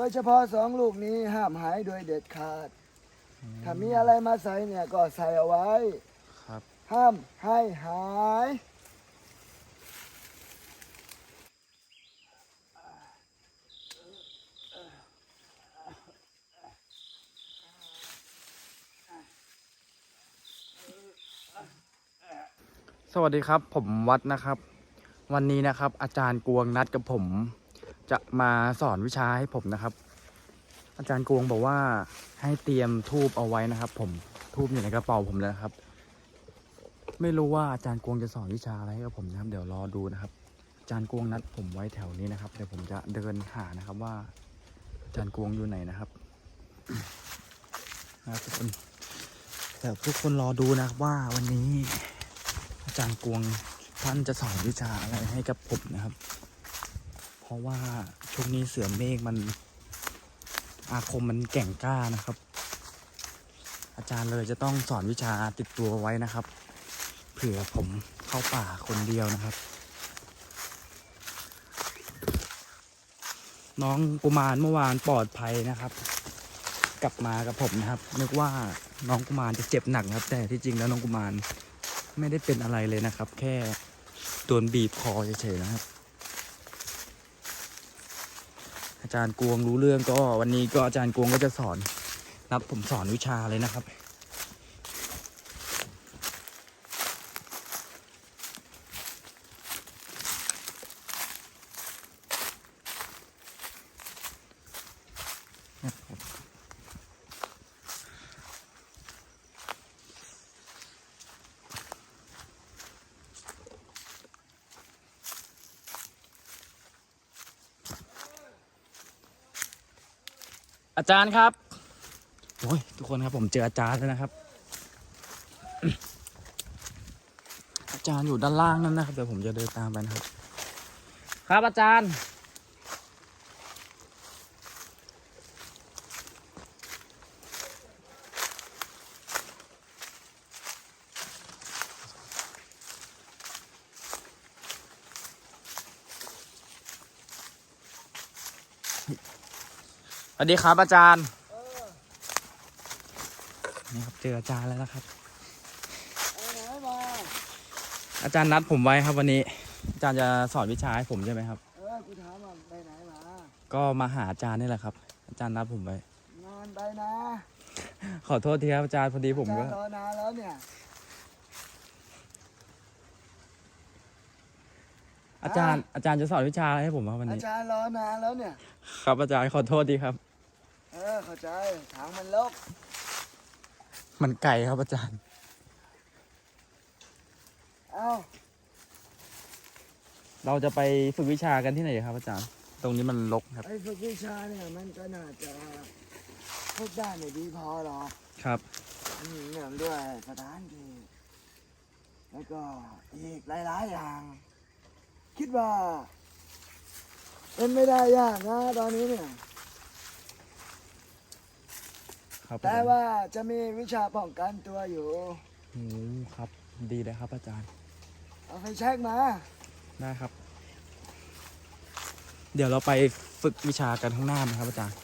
ดยเฉพาะสองลูกนี้ห้ามหายโดยเด็ดขาด ถ้ามีอะไรมาใส่เนี่ยก็ใส่เอาไว้ ครับ ห้ามให้หาย สวัสดีครับ ผมวัดนะครับ วันนี้นะครับ อาจารย์กวงนัดกับผม จะมาสอนวิชาให้ผมนะครับ อาจารย์กวงบอกว่าให้เตรียมทูบเอาไว้นะครับ ผมทูบอยู่ในกระเป๋าผมแล้วครับ ไม่รู้ว่าอาจารย์กวงจะสอนวิชาอะไรให้กับผมนะครับ เดี๋ยวรอดูนะครับ อาจารย์กวงนัดผมไว้แถวนี้นะครับเดี๋ยวผมจะเดินหานะครับว่า อาจารย์กวงอยู่ไหนนะครับนะครับทุกคนเดี๋ยวทุกคนรอดูนะครับว่าวันนี้ อาจารย์กวงท่านจะสอนวิชาอะไรให้กับผมนะครับ ราะว่าช่วงนี้เสือเมฆมัน อาคมมันแก่งกล้านะครับ อาจารย์เลยจะต้องสอนวิชาติดตัวไว้นะครับ เผื่อผมเข้าป่าคนเดียวนะครับ น้องกุมารเมื่อวานปลอดภัยนะครับ กลับมากับผมนะครับ นึกว่าน้องกุมารจะเจ็บหนักครับ แต่ที่จริงแล้วน้องกุมารไม่ได้เป็นอะไรเลยนะครับ แค่โดนบีบคอเฉยๆนะครับ อาจารย์กวงรู้เรื่องก็วันนี้ก็อาจารย์กวงก็จะสอนนับผมสอนวิชาเลยนะครับ จารย์ครับโอ้ยทุกคนครับผมเจออาจารย์แล้วนะครับ อาจารย์อยู่ด้านล่างนั่นนะครับเดี๋ยวผมจะเดินตามไปนะครับ ครับอาจารย์ วัสดีครับอาจารย์เออนี่ครับเจออาจารย์แล้วนะครับเอาไหนมาอาจารย์นัดผมไว้ครับวันนี้ อาจารย์จะสอนวิชาให้ผมใช่ไหมครับ เออกูถามว่าไปไหนมา ก็มาหาอาจารย์นี่แหละครับ อาจารย์นัดผมไว้นานไปนะ ขอโทษทีครับอาจารย์พอดีผมก็ อาจารย์รอนานแล้วเนี่ย อาจารย์อาจารย์จะสอนวิชาอะไรให้ผมครับวันอานี้ จารย์รอนานแล้วเนี่ย ครับอาจารย์ขอโทษทีครับเออเข้าใจถางมันลกมันไก่ครับอาจารย์ เอ้าเราจะไปฝึกวิชากันที่ไหนครับอาจารย์ ตรงนี้มันรกครับ ไอ้ฝึกวิชาเนี่ยมันก็น่าจะพูดได้ไม่ดีพอหรอกครับอืมเนื่องด้วยสถานที่แล้วก็อีกหลายๆอย่าง คิดว่า เป็นไม่ได้ยากนะตอนนี้เนี่ย ครับแต่ว่าจะมีวิชาป้องกันตัวอยู่โอ้ครับ ดีเลยครับอาจารย์ เอาไฟแช็กมา ได้ครับ เดี๋ยวเราไปฝึกวิชากันข้างหน้านะครับอาจารย์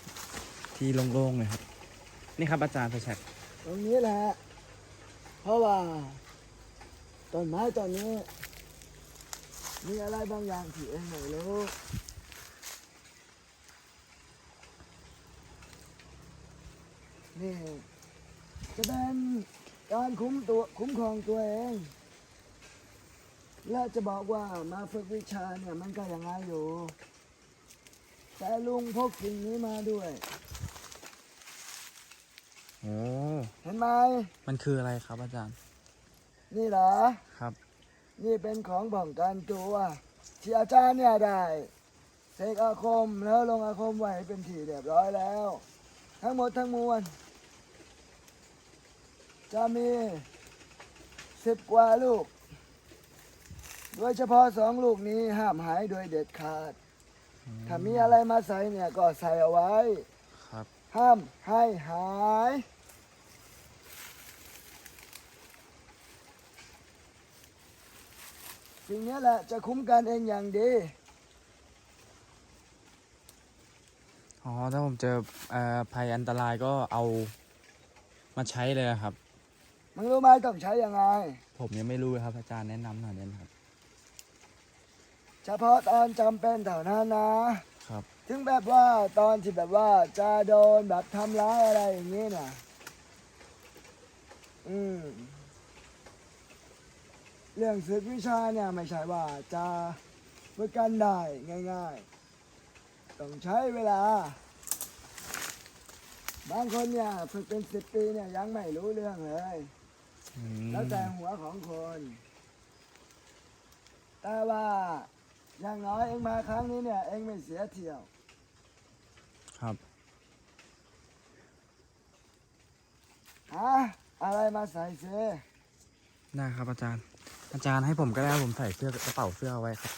ที่โล่งๆเลยครับ นี่ครับอาจารย์ไฟแช็กตรงนี้แหละ เพราะว่าต้นไม้ต้นนี้ มีอะไรบางอย่างที่เองไม่รู้ นี่จะเป็นการคุ้มตัวคุ้มครองตัวเอง และจะบอกว่ามาฝึกวิชาเนี่ยมันก็ยังไงอยู่ แต่ลุงพกสิ่งนี้มาด้วย โอ้เห็นไหมมันคืออะไรครับอาจารย์ นี่เหรอ ครับ นี่เป็นของป้องกันตัวที่อาจารย์เนี่ยได้เสกอาคมแล้วลงอาคมไว้เป็นที่เรียบร้อยแล้ว ทั้งหมดทั้งมวล จะมีสิบกว่าลูก โดยเฉพาะสองลูกนี้ห้ามหายโดยเด็ดขาด ถ้ามีอะไรมาใส่เนี่ยก็ใส่เอาไว้ ครับ ห้ามให้หาย สิ่งนี้แหละจะคุ้มกันเองอย่างดีออ๋อ ถ้าผมเจอเอ่อภัยอันตรายก็เอามาใช้เลยอะครับ มึงรู้ไหมต้องใช้ยังไง ผมยังไม่รู้เลยครับ อาจารย์แนะนำหน่อยได้ไหมครับ เฉพาะตอนจำเป็นเท่านั้นนะ ครับ ถึงแบบว่าตอนที่แบบว่าจะโดนแบบทำร้ายอะไรอย่างนี้นะอืม เรื่องศึกวิชาเนี่ยไม่ใช่ว่าจะฝึกกันได้ง่าย ๆ ต้องใช้เวลา บางคนเนี่ยฝึกเป็นสิบปีเนี่ยยังไม่รู้เรื่องเลยอืม แล้วแต่หัวของคน แต่ว่าอย่างน้อยเองมาครั้งนี้เนี่ย เองไม่เสียเที่ยว ครับฮะอะไรมาใส่เซได้ครับอาจารย์ อาจารย์ให้ผมก็ได้ผมใส่เสื้อกระเป๋าเสื้อเอาไว้ครับ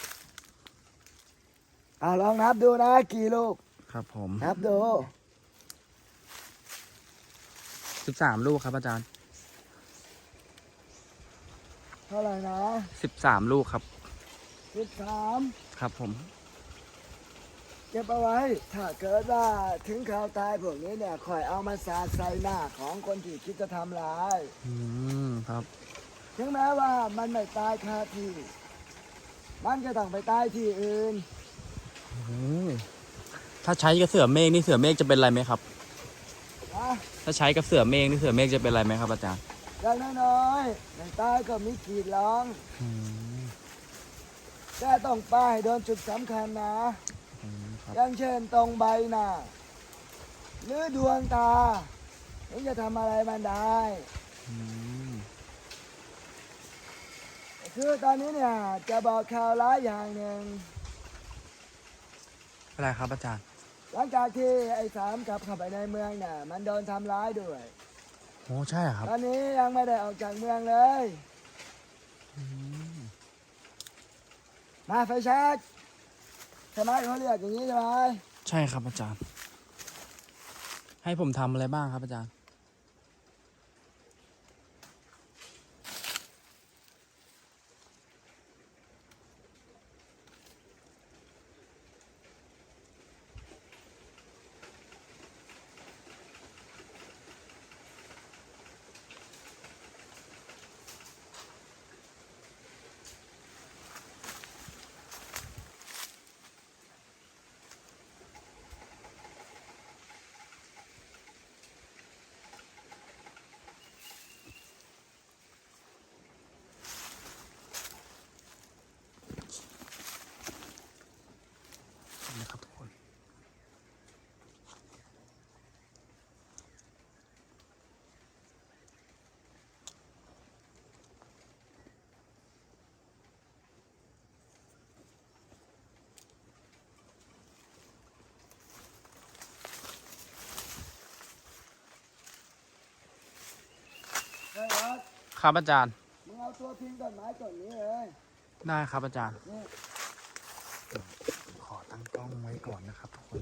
อ่าลองนับดูนะกี่ลูก ครับผมนับดูสิบสามลูกครับอาจารย์ เท่าไหร่นะสิบสามลูกครับสิบสามครับผม เก็บเอาไว้ ถ้าเกิดว่าถึงข่าวตายพวกนี้เนี่ยคอยเอามาสาดใส่หน้าของคนที่คิดจะทำร้าย อืมครับ ถึงแม้ว่ามันไม่ตายคาที่ มันก็ต้องไปตายที่อื่นโอ้ถ้าใช้กับเสือเมฆนี่เสือเมฆจะเป็นไรไหมครับ นะถ้าใช้กับเสือเมฆนี่เสือเมฆจะเป็นไรไหมครับอาจารย์ อย่างน้อยๆไม่ตายก็มีกรีดร้องอืมแต่ต้องป้ายโดนจุดสำคัญนะ อืมครับอย่างเช่นตรงใบหน้าหรือดวงตาถึงจะทำอะไรมันได้ อืมคือตอนนี้เนี่ยจะบอกข่าวร้ายอย่างหนึ่ง อะไรครับอาจารย์ หลังจากที่ไอ้สามกลับเข้าไปในเมืองเนี่ยมันโดนทำร้ายด้วย โอ้ใช่เหรอครับ ตอนนี้ยังไม่ได้ออกจากเมืองเลยอืมมาไฟแช็กใช่ไหมเขาเรียกอย่างนี้ใช่ไหมใช่ครับอาจารย์ ให้ผมทำอะไรบ้างครับอาจารย์ ครับอาจารย์ มึงเอาตัวพิงต้นไม้ต้นนี้เลยได้ครับอาจารย์ นี่ขอตั้งกล้องไว้ก่อนนะครับทุกคน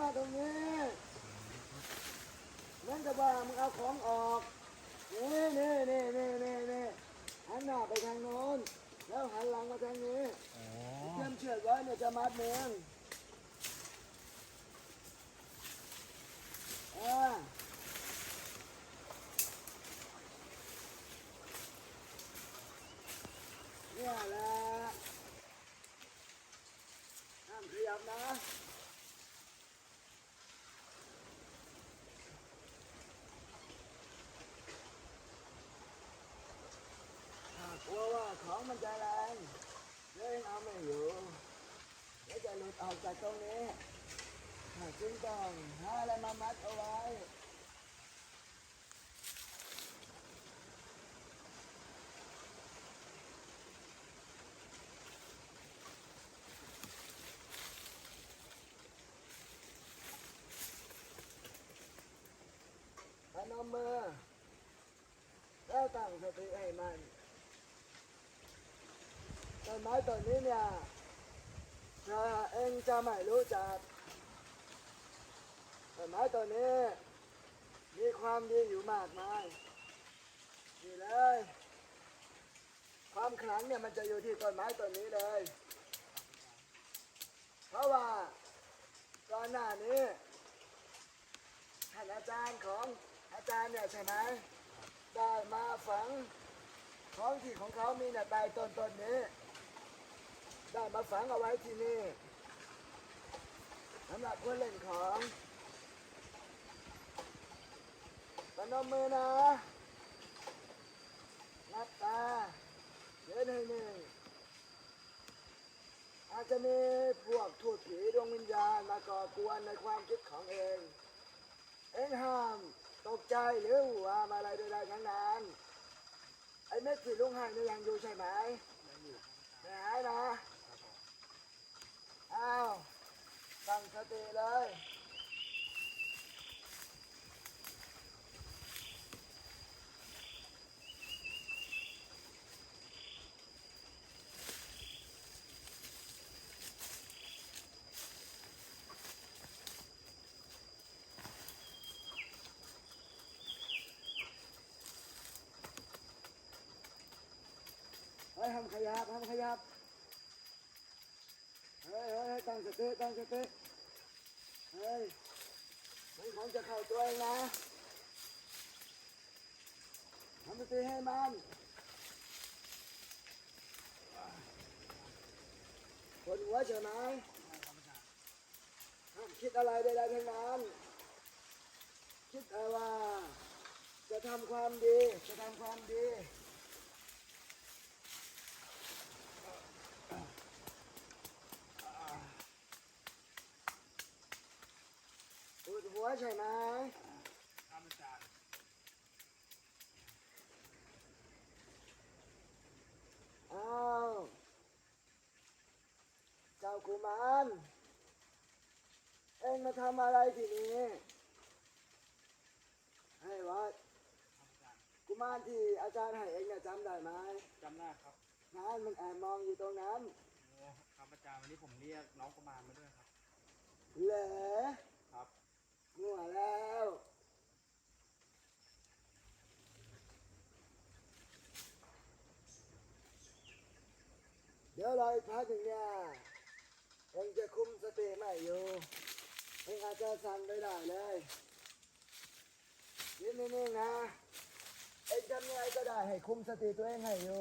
มาตรงนี้เหมือนกับว่ามึงเอาของออกนี่นี่นี่นี่นี่นี่หันหน้าไปทางโน้น แล้วหันหลังมาทางนี้เตรียมเชือกไว้เนี่ยจะมัดเมึงอ่าเนี่ยแหละ บนะ หากกลัวว่าของมันจะแรงเล่นเอาไม่อยู่แล้วจะหลุด ออกจากตรงนี้หากจึงต้องหาอะไรมามัดเอาไว้พนมมือแล้วตั้งสติให้มันต้นไม้ต้นนี้เนี่ย ถ้าเองจะไม่รู้จักต้นไม้ต้นนี้มีความดีอยู่มากมายนี่เลย ความขลังเนี่ยมันจะอยู่ที่ต้นไม้ต้นนี้เลย เพราะว่าก่อนหน้านี้ท่านอาจารย์ของอาจารย์เนี่ยใช่ไหมได้มาฝังของที่ของเขามีเนี่ยใต้ต้นต้นนี้ ได้มาฝังเอาไว้ที่นี่สำหรับคนเล่นของปนมมือนะนับตาเดินให้หนึ่งอาจจะมีพวกทูตผีดวงวิญญาณมาก่อกวนในความคิดของเอง เองห้ามตกใจหรือว่ามาอะไรใดๆทั้งนั้นไอ้เม็ดสีลุงหายนี่ยังอยู่ใช่ไหมไม่หายนะ อ้าวตั้งสติเลยเฮ้ยห้ามขยับห้ามขยับ เฮ้ยเฮ้ยเฮ้ยตั้ งสติตั้งสติเฮ้ยมันของจะเข้าตัวเองนะทำสติให้มันคนหัวใช่ไหมห้ามคิดอะไรใดๆทั้งนั้นคิดแต่ว่าจะทำความดี จะทำความดี ปวดหัวใช่ไหมอ้าวเจ้ากุมารเอ็งมาทำอะไรที่นี่ให้วัดกุมารที่อาจารย์ให้เอ็งเนี่ยจำได้ไหมจำได้ครับนั้นมันแอบมองอยู่ตรงนั้นโอ้ครับอาจารย์วันนี้ผมเรียกน้องประมาณมาด้วยครับ เหรอ ครับงัวแล้วเดี๋ยวรออีกพักหนึ่งเนี่ยเองจะคุมสติไม่อยู่เองอาจจะสั่งไม่ได้เลยยืนนิ่งๆนะเองทำยังไงก็ได้ให้คุมสติตัวเองให้อยู่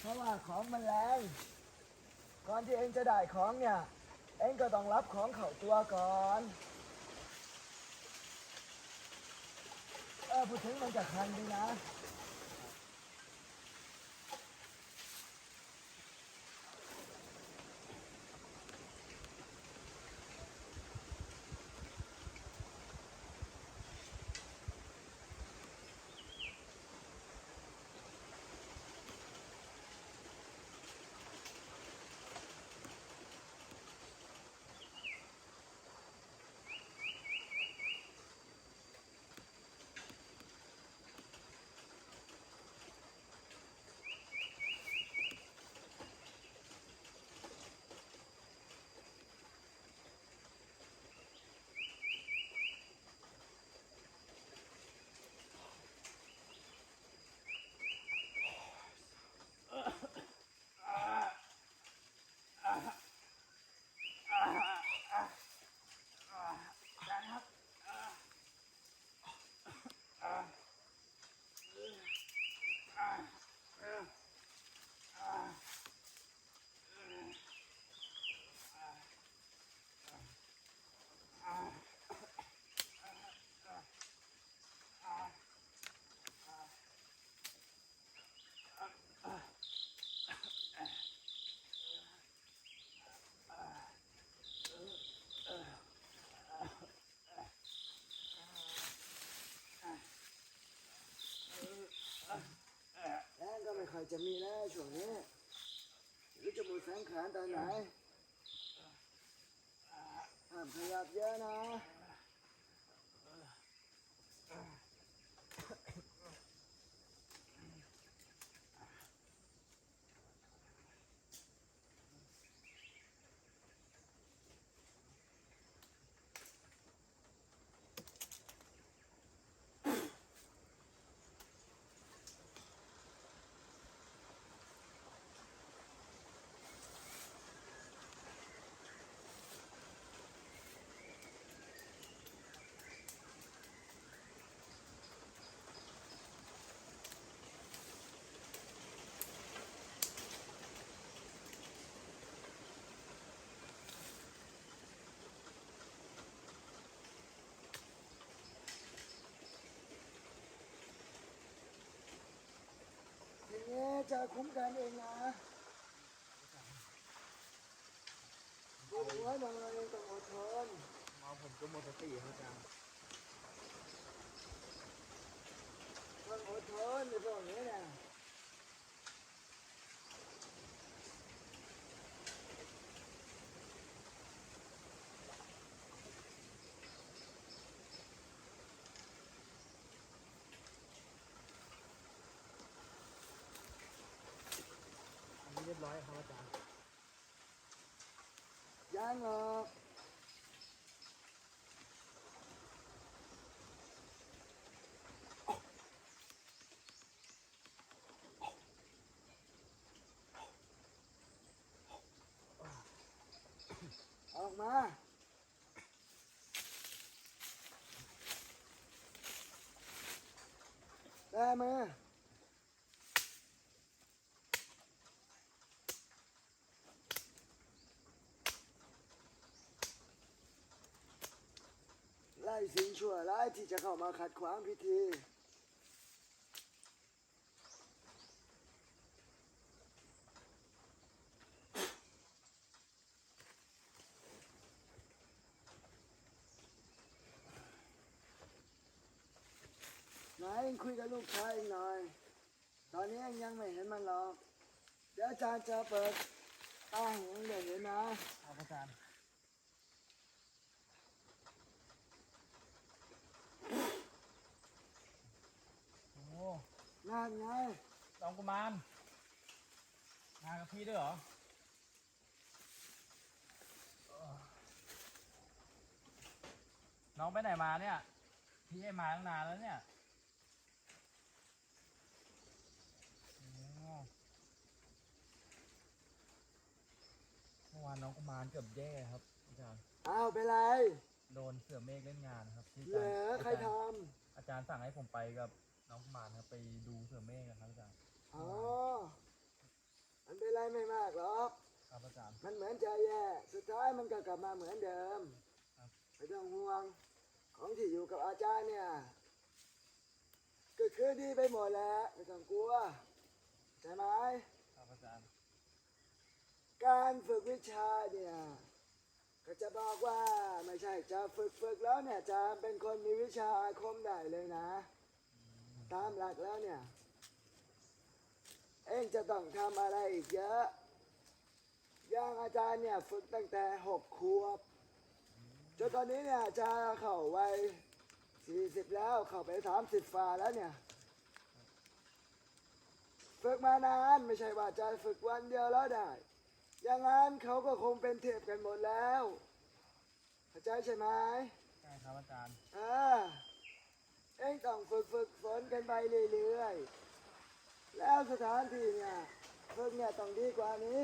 เพราะว่าของมันแรงก่อนที่เองจะได้ของเนี่ย เองก็ต้องรับของเข้าตัวก่อน พูดถึงมันจะคันดีนะ จะมีแล้วช่วงนี้หรือจะหมดสังขารตอนไหนห้ามขยับเยอะนะ ทีนี้ จะคุ้มกันเองนะดูหัวหน่อยต้องอดทนมาผมก็หมดสติครับอาจารย์ต้องอดทนในพวกนี้นะ อันนี้เรียบร้อยครับอาจารย์ ยังหรอกออกมา ได้มือ ไล่ สิ่งชั่วร้ายที่จะเข้ามาขัดขวางพิธีนายเองคุยกับลูกชายเองหน่อย ตอนนี้เองยังไม่เห็นมันหรอก เดี๋ยวอาจารย์จะเปิดตาให้เองเดี๋ยวนี้นะ ครับอาจารย์โอ้ นั่นไงน้องกุมารมากับพี่ด้วยเหรอเออน้องไปไหนมาเนี่ย พี่ให้มาตั้งนานแล้วเนี่ยโอ้เมื่อวานน้องกุมารเกือบแย่ครับอาจารย์อ้าวเป็นไร โดนเสือเมฆเล่นงานนะครับที่เหลือใครอาทจารย์อาจารย์สั่งให้ผมไปกับ น้องกุมารครับไปดูเสือเมฆนะครับอาจารย์ำอ๋อ มันเป็นไรไม่มากหรอก ครับอาจารย์ มันเหมือนจะแย่ สุดท้ายมันก็กลับมาเหมือนเดิมครับ ไม่ต้องห่วง ของที่อยู่กับอาจารย์เนี่ย ก็คือดีไปหมดแล้ว ไม่ต้องกลัว ใช่ไหม ครับอาจารย์ การฝึกวิชาเนี่ยก็จะบอกว่าไม่ใช่จะฝึกฝึกแล้วเนี่ยจะเป็นคนมีวิชาอาคมได้เลยนะ ตามหลักแล้วเนี่ย เองจะต้องทำอะไรอีกเยอะ อย่างอาจารย์เนี่ยฝึกตั้งแต่หกขวบจนตอนนี้เนี่ยอาจารย์เข้าวัยสี่สิบแล้วเข้าไปสามสิบฝ่าแล้วเนี่ย ฝึกมานานไม่ใช่ว่าจะฝึกวันเดียวแล้วได้ อย่างนั้นเขาก็คงเป็นเทพกันหมดแล้วเข้าใจใช่ไหมใช่ครับอาจารย์เออเองต้องฝึกฝึกฝนกันไปเรื่อยๆ แล้วสถานที่เนี่ยฝึกเนี่ยต้องดีกว่านี้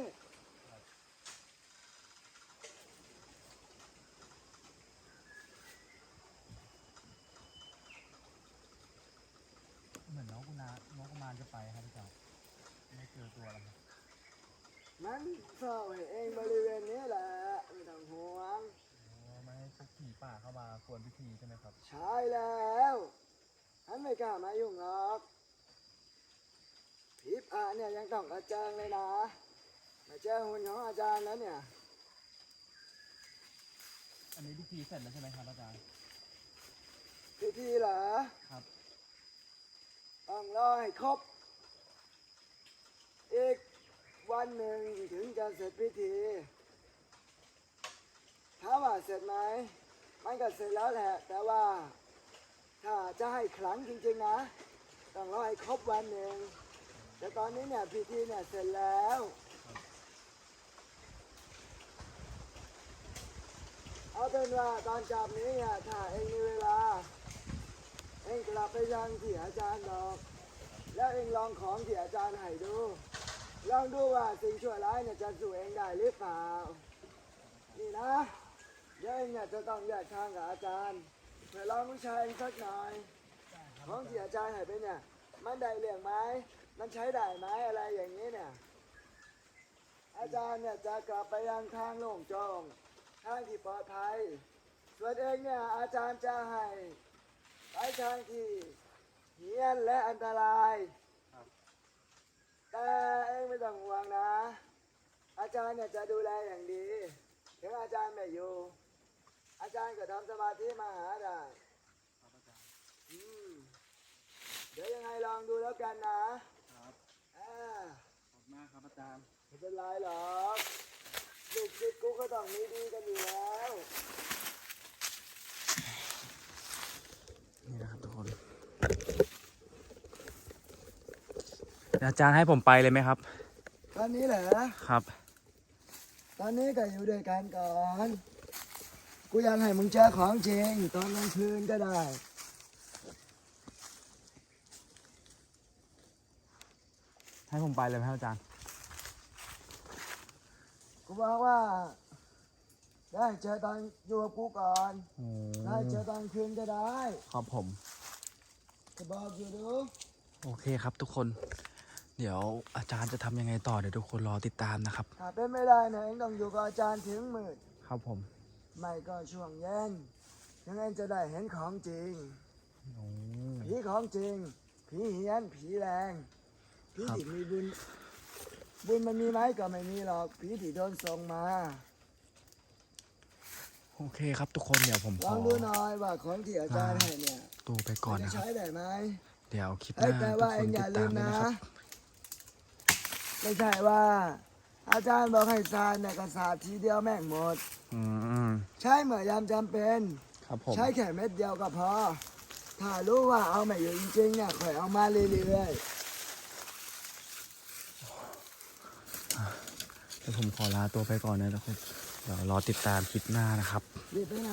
เหมือนน้องกุณาน้องกุมารจะไปครับอาจารย์ไม่เจอตัวแล้วครับมันเฝ้าให้เองบริเวณนี้แหละไม่ต้องห่วงโอ้ไม่ให้พวกผีป่าเข้ามากวนพิธีใช่ไหมครับ ใช่แล้ว ฉันไม่กล้ามายุ่งหรอกผีป่าเนี่ยยังต้องกระเจิงเลยนะมาเจอหุ่นของอาจารย์แล้วเนี่ย อันนี้พิธีเสร็จแล้วใช่ไหมครับอาจารย์ พิธีเหรอ ครับ ต้องรอให้ครบ อีกวันหนึ่งถึงจะเสร็จพิธีถามว่าเสร็จไหมมันก็เสร็จแล้วแหละ แต่ว่า ถ้าจะให้ขลังจริงๆนะ ต้องรอให้ครบวันหนึ่ง แต่ตอนนี้เนี่ยพิธีเนี่ยเสร็จแล้วเอาเป็นว่าตอนกลับนี้เนี่ยถ้าเองมีเวลา เองกลับไปยังที่อาจารย์บอก แล้วเองลองของที่อาจารย์ให้ดู ลองดูว่าสิ่งชั่วร้ายเนี่ยจะสู้เองได้หรือเปล่า นี่นะ เดี๋ยวเองเนี่ยจะต้องแยกทางกับอาจารย์ เพื่อลองวิชาเองสักหน่อยของที่อาจารย์ให้ไปเนี่ย มันได้เรื่องไหมมันใช้ได้ไหมอะไรอย่างนี้เนี่ย อาจารย์เนี่ยจะกลับไปยังทางโล่งโจงทางที่ปลอดภัยส่วนเองเนี่ยอาจารย์จะให้ไปทางที่เฮี้ยนและอันตรายแต่เองไม่ต้องห่วงนะ อาจารย์เนี่ยจะดูแลอย่างดี ถึงอาจารย์ไม่อยู่ อาจารย์ก็ทำสมาธิมาหาได้อืมเดี๋ยวยังไงลองดูแล้วกันนะครับอ่าขอบคุณมากครับอาจารย์ไม่เป็นไรหรอกลูกศิษย์กูก็ต้องมีดีกันอยู่แล้วนี่นะครับทุกคนเดี๋ยวอาจารย์ให้ผมไปเลยไหมครับตอนนี้เหรอครับ ตอนนี้ก็อยู่ด้วยกันก่อน กูยังให้มึงเจอของจริงตอนกลางคืนก็ได้ ให้ผมไปเลยไหมครับอาจารย์ กูบอกว่า ได้เจอตอนอยู่กับกูก่อน โอ้ได้เจอตอนคืนก็ได้ครับผมจะบอกอยู่ดูโอเคครับทุกคน เดี๋ยวอาจารย์จะทำยังไงต่อเดี๋ยวทุกคนรอติดตามนะครับถ้าเป็นไม่ได้เนี่ยเองต้องอยู่กับอาจารย์ถึงมืด ครับผม ไม่ก็ช่วงเย็นถึงเองจะได้เห็นของจริง โอ้ผีของจริง ผีเฮี้ยน ผีแรง ผีครับที่มีบุญ บุญมันมีไหมก็ไม่มีหรอก ผีที่โดนส่งมา โอเคครับทุกคนเดี๋ยวผมลขอองดูหน่อยว่าของที่อาจารย์ให้เนี่ยตัวไปก่อนจะนะครับ ใช้ได้ไหม เดี๋ยวคลิปหเอ้ยน้าแต่ทุกว่าคเอนงอติย่าดลืตามมด้วยนะ นะครับ ไม่ใช่ว่า อาจารย์บอกให้สาดเนี่ยก็สาดทีเดียวแม่งหมด อืมใช้เมื่อยามจำเป็น ครับผม ใช้แค่เม็ดเดียวก็พอ ถ้ารู้ว่าเอาไม่อยู่จริงๆเนี่ยค่อยเอามาเรื่อยเดี๋ยวผมขอลาตัวไปก่อนนะทุกคนเดี๋ยวรอติดตามคลิปหน้านะครับ ๆรีบไปไหน